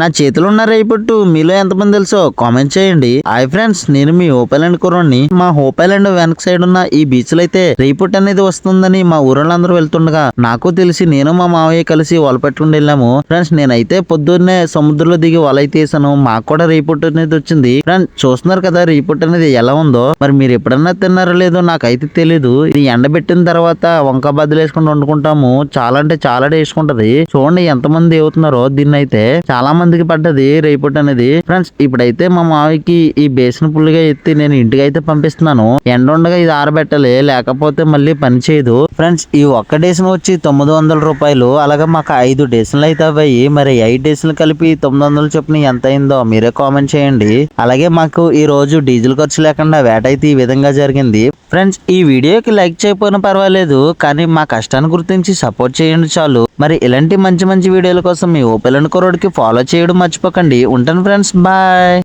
నా చేతిలో ఉన్న రేపట్టు మీలో ఎంతమంది తెలుసో కామెంట్ చేయండి. హాయ్ ఫ్రెండ్స్ నేను మీ ఓపెలాండ్ కుర్రోడ్ని. మా ఓపెలాండ్ వెనక సైడ్ ఉన్న ఈ బీచ్లో అయితే రేపుట్ అనేది వస్తుందని మా ఊరోళ్ళందరూ వెళ్తుండగా నాకు తెలిసి నేను మా మావయ్య కలిసి వల పెట్టుకుని వెళ్ళాము. ఫ్రెండ్స్ నేనైతే పొద్దున్నే సముద్రంలో దిగి వల అయితే వేసాను. మాకు కూడా రేపుట్ అనేది వచ్చింది. ఫ్రెండ్స్ చూస్తున్నారు కదా రేపుట్ అనేది ఎలా ఉందో. మరి మీరు ఎప్పుడన్నా తిన్నారో లేదో నాకైతే తెలీదు. ఇది ఎండబెట్టిన తర్వాత వంక బద్దలు వేసుకుని వండుకుంటాము. చాలా అంటే చాలా వేసుకుంటది చూడండి ఎంత మంది అవుతున్నారో దీన్ని అయితే చాలా మందికి పడ్డది రేపుట్ అనేది. ఫ్రెండ్స్ ఇప్పుడైతే మా మావికి ఈ బేసిన్ పుల్లిగా ఎత్తి నేను ఇంటికి అయితే పంపిస్తున్నాను. ఎండ ఉండగా ఇది ఆరబెట్టాలి లేకపోతే మళ్ళీ పని చేయదు. ఫ్రెండ్స్ ఈ ఒక్క డేషన్ వచ్చి తొమ్మిది వందల రూపాయలు అలాగే మాకు ఐదు డేషన్లు అయితే అవ్వాయి. మరి ఐదు డేషన్లు కలిపి తొమ్మిది వందలు చొప్పున ఎంత అయిందో మీరే కామెంట్ చేయండి. అలాగే మాకు ఈ రోజు డీజిల్ ఖర్చు లేకుండా వేట అయితే ఈ విధంగా జరిగింది. ఫ్రెండ్స్ ఈ వీడియోకి లైక్ చేయకపోయినా పర్వాలేదు కానీ మా కష్టాన్ని గుర్తించి సపోర్ట్ చేయండి చాలు. మరి ఇలాంటి మంచి మంచి వీడియోల కోసం మీ ఓపెన్ కొరోడ్కి ఫాలో చేయడం మర్చిపోకండి. ఉంటాను ఫ్రెండ్స్ బాయ్